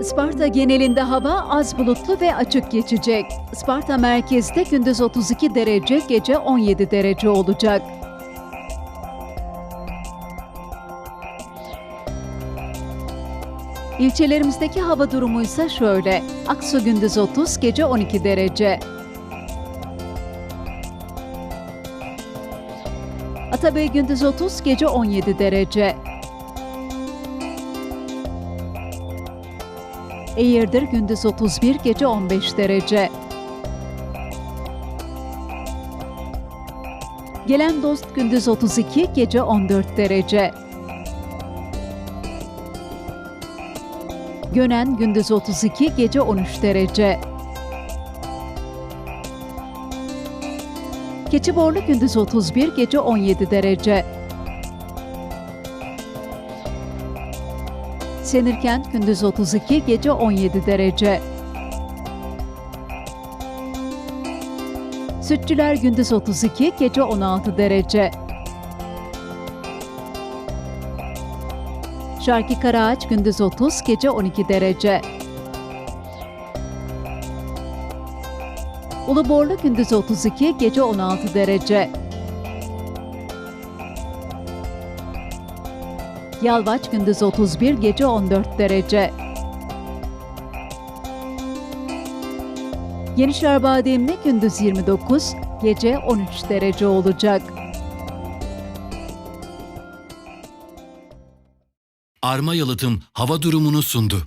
Isparta genelinde hava az bulutlu ve açık geçecek. Isparta merkezde gündüz 32 derece, gece 17 derece olacak. İlçelerimizdeki hava durumu ise şöyle. Aksu gündüz 30, gece 12 derece. Atabey gündüz 30, gece 17 derece. Eğirdir gündüz 31, gece 15 derece. Gelen dost gündüz 32, gece 14 derece. Gönen gündüz 32, gece 13 derece. Keçiborlu gündüz 31, gece 17 derece. Senirkent gündüz 32, gece 17 derece. Sütçüler gündüz 32, gece 16 derece. Şarkı Karaağaç gündüz 30, gece 12 derece. Uluborlu gündüz 32, gece 16 derece. Yalvaç gündüz 31, gece 14 derece. Yenişehir Bademli gündüz 29, gece 13 derece olacak. Arma Yalıtım hava durumunu sundu.